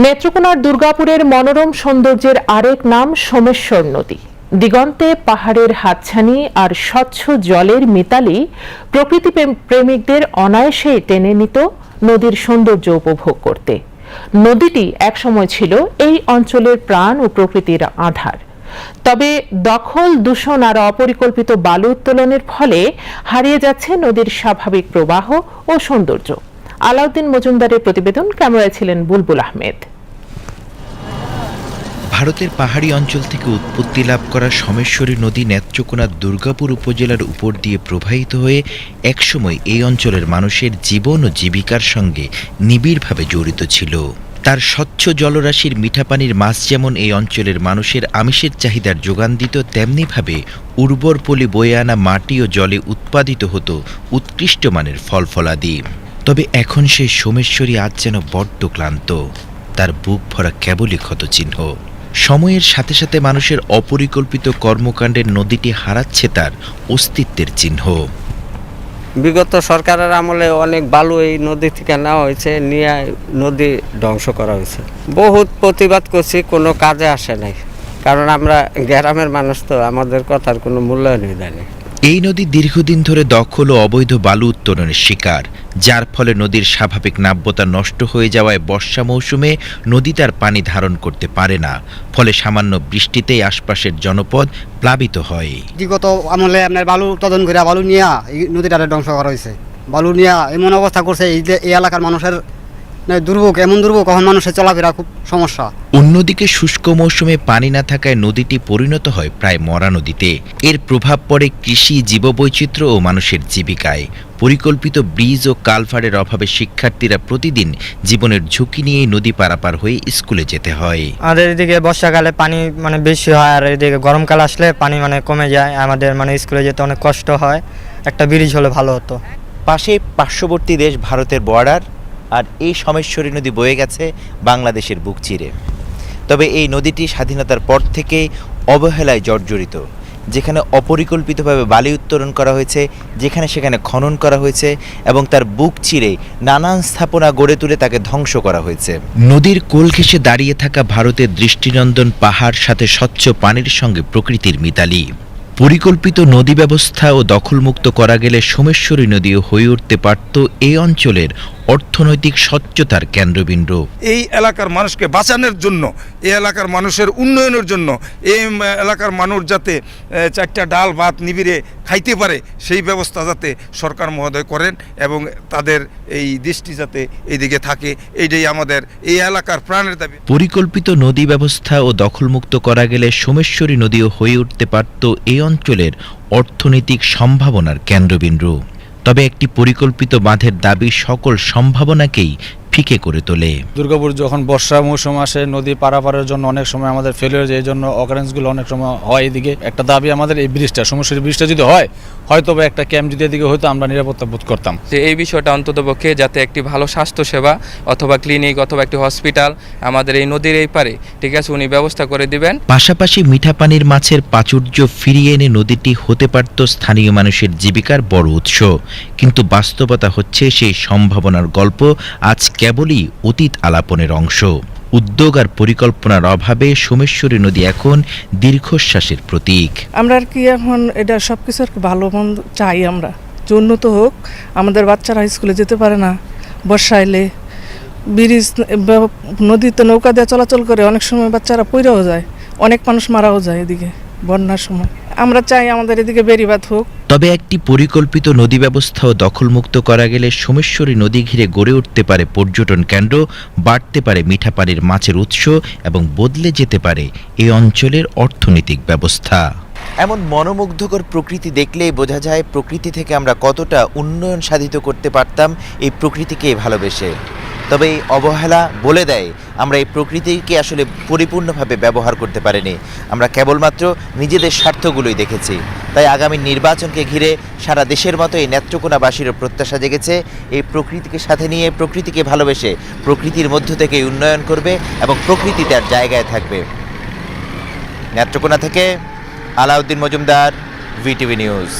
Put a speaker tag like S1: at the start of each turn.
S1: নেত্রকোনার দুর্গাপুরের মনোরম সৌন্দর্যের আরেক নাম সোমেশ্বর নদী। দিগন্তে, পাহাড়ের হাতছানি আর স্বচ্ছ জলের মিতালি প্রকৃতি প্রেমিকদের অনায়াসে টেনে নিত নদীর সৌন্দর্য উপভোগ করতে। নদীটি একসময় ছিল এই অঞ্চলের প্রাণ ও প্রকৃতির আধার। তবে দখল, দূষণ আর অপরিকল্পিত বালু উত্তোলনের ফলে হারিয়ে যাচ্ছে নদীর স্বাভাবিক প্রবাহ ও সৌন্দর্য। আলাউদ্দিন মজুমদারের প্রতিবেদন ক্যামেরায় ছিলেন বুলবুল আহমেদ।
S2: ভারতের পাহাড়ি অঞ্চল থেকে উৎপত্তি লাভ করা সমেশ্বরী নদী নেত্রকোনার দুর্গাপুর উপজেলার উপর দিয়ে প্রবাহিত হয়ে একসময় এই অঞ্চলের মানুষের জীবন ও জীবিকার সঙ্গে নিবিড়ভাবে জড়িত ছিল। তার স্বচ্ছ জলরাশির মিঠা পানির মাছ যেমন এই অঞ্চলের মানুষের আমিষের চাহিদার যোগান দিত, তেমনিভাবে উর্বর পলি বয়ে আনা মাটি ও জলে উৎপাদিত হতো উৎকৃষ্ট মানের ফল ফলাদি তবে এখন সেই সোমেশ্বরী আজ যেন বড্ড ক্লান্ত। তার বুক ভরা কেবলই ক্ষতচিহ্ন। সময়ের সাথে সাথে মানুষের অপরিকল্পিত কর্মকাণ্ডের নদীটি হারাচ্ছে তার অস্তিত্বের চিহ্ন।
S3: বিগত সরকারের আমলে অনেক বালু এই নদী থেকে নেওয়া হয়েছে, নিয়ে নদী ধ্বংস করা হয়েছে। বহুত প্রতিবাদ করছি, কোনো কাজে আসে নাই। কারণ আমরা গ্রামের মানুষ তো, আমাদের কথার কোনো মূল্যায়নই দেয়নি
S2: এই নদী দীর্ঘদিন ধরে দখল ও অবৈধ বালু উত্তোলনের শিকার, যার ফলে নদীর স্বাভাবিক নাব্যতা নষ্ট হয়ে যাওয়ায় বর্ষা মৌসুমে নদী তার পানি ধারণ করতে পারে না, ফলে সামান্য বৃষ্টিতেই আশপাশের জনপদ প্লাবিত হয়।
S4: বিগত আমলে আপনার বালু তদন্ত করে বালু নিয়ে এই নদীটারে ধ্বংস করা হয়েছে বালু নিয়ে এমন অবস্থা করছে এই যে এই এলাকার মানুষের মানে দুর্ভোগ এমন দুর্ভোগ কখন মানুষের চলাফেরা খুব সমস্যা।
S2: অন্যদিকে শুষ্ক মৌসুমে পানি না থাকায় নদীটি পরিণত হয় প্রায় মরা নদীতে। এর প্রভাব পড়ে কৃষি জীববৈচিত্র্য ও মানুষের জীবিকায়। পরিকল্পিত ব্রিজ ও কালভারের অভাবে শিক্ষার্থীরা প্রতিদিন জীবনের ঝুঁকি নিয়ে নদী পারাপার হয়ে স্কুলে যেতে হয়।
S5: আমাদের এদিকে বর্ষাকালে পানি মানে বেশি হয় আর এদিকে গরমকাল আসলে পানি মানে কমে যায় আমাদের মানে স্কুলে যেতে অনেক কষ্ট হয় একটা ব্রিজ হলে ভালো হতো।
S2: পাশে পার্শ্ববর্তী দেশ ভারতের বর্ডার আর এই সমেশ্বরী নদী বয়ে গেছে বাংলাদেশের বুক চিরে। তবে এই নদীটি স্বাধীনতার পর থেকে অবহেলায় জর্জরিত, যেখানে অপরিকল্পিতভাবে বালি উত্তোলন করা হয়েছে, যেখানে সেখানে খনন করা হয়েছে এবং তার বুক চিরে নানান স্থাপনা গড়ে তুলে তাকে ধ্বংস করা হয়েছে। নদীর কোল ঘেঁষে দাঁড়িয়ে থাকা ভারতের দৃষ্টিনন্দন পাহাড় সাথে স্বচ্ছ পানির সঙ্গে প্রকৃতির মিতালি। পরিকল্পিত নদী ব্যবস্থা ও দখলমুক্ত করা গেলে সোমেশ্বরী নদীও হয়ে উঠতে পারত এই অঞ্চলের অর্থনৈতিক স্বচ্ছতার কেন্দ্রবিন্দু।
S6: এই এলাকার মানুষকে বাঁচানোর জন্য এই এলাকার মানুষের উন্নয়নের জন্য, এই এলাকার মানুষ যাতে চারটা ডাল, ভাত নিবিড়ে খাইতে পারে, সেই ব্যবস্থা যাতে সরকার মহোদয় করেন এবং তাদের এই দৃষ্টি যাতে এইদিকে থাকে, এইটাই আমাদের এই এলাকার প্রাণের দাবি।
S2: পরিকল্পিত নদী ব্যবস্থা ও দখলমুক্ত করা গেলে সোমেশ্বরী নদীও হয়ে উঠতে পারত এই অঞ্চলের অর্থনৈতিক সম্ভাবনার কেন্দ্রবিন্দু। তবে একটি পরিকল্পিত বাঁধের দাবি সকল সম্ভাবনাকেই ফিকে করে তোলে।
S7: দুর্গাপুর যখন বর্ষা মৌসুম আসে নদী পারাপারের জন্য অনেক সময় আমাদের ফেল হয়ে যায় এই জন্য অকারেন্সগুলো অনেক সময় হয় এদিকে। একটা দাবি আমাদের এই ব্রিজটা সমস্যার ব্রিজটা যদি হয় হয়তো বা একটা ক্যাম্প যদি এদিকে হয়তো আমরা নিরাপত্তা বোধ করতাম।
S8: যে এই বিষয়টা অন্ততপক্ষে যাতে একটি ভালো স্বাস্থ্যসেবা অথবা ক্লিনিক অথবা একটি হসপিটাল আমাদের এই নদীর এই পারে ঠিক আছে উনি ব্যবস্থা করে দিবেন।
S2: পাশাপাশি মিঠা পানির মাছের প্রাচুর্য ফিরিয়ে এনে নদীটি হতে পারত স্থানীয় মানুষের জীবিকার বড় উৎস। কিন্তু বাস্তবতা হচ্ছে সেই সম্ভাবনার গল্প আজ কেবলই অতীত আলাপনের অংশ। উদ্যোগ আর পরিকল্পনার অভাবে সোমেশ্বরী নদী এখন দীর্ঘশ্বাসের প্রতীক।
S9: আমরা আর কি এখন এটা সব কিছু ভালো মন্দ চাই আমরা। যে উন্নত হোক, আমাদের বাচ্চারা স্কুলে যেতে পারে না। বর্ষা এলে ব্রিজ নদীতে নৌকা দিয়ে চলাচল করে অনেক সময় বাচ্চারা পৈরাও যায়। অনেক মানুষ মারাও যায় এদিকে, বন্যার সময়। আমরা চাই আমাদের এদিকে বেরিবাদ হোক।
S2: তবে একটি পরিকল্পিত নদী ব্যবস্থা ও দখলমুক্ত করা গেলে সোমেশ্বরী নদী ঘিরে গড়ে উঠতে পারে পর্যটন কেন্দ্র বাড়তে পারে মিঠা পানির মাছের উৎস এবং বদলে যেতে পারে এই অঞ্চলের অর্থনৈতিক ব্যবস্থা। এমন মনোমুগ্ধকর প্রকৃতি দেখলেই বোঝা যায় প্রকৃতি থেকে আমরা কতটা উন্নয়ন সাধিত করতে পারতাম এই প্রকৃতিকে ভালোবেসে। তবে এই অবহেলা বলে দেয়, আমরা এই প্রকৃতিকে আসলে পরিপূর্ণভাবে ব্যবহার করতে পারিনি। আমরা কেবলমাত্র নিজেদের স্বার্থগুলোই দেখেছি। তাই আগামী নির্বাচনকে ঘিরে সারা দেশের মতো এই নেত্রকোনাবাসীরও প্রত্যাশা জেগেছে, এই প্রকৃতিকে সাথে নিয়ে, প্রকৃতিকে ভালোবেসে প্রকৃতির মধ্য থেকে উন্নয়ন করবে এবং প্রকৃতি তার জায়গায় থাকবে। নেত্রকোনা থেকে আলাউদ্দিন মজুমদার, ভিটিভি নিউজ।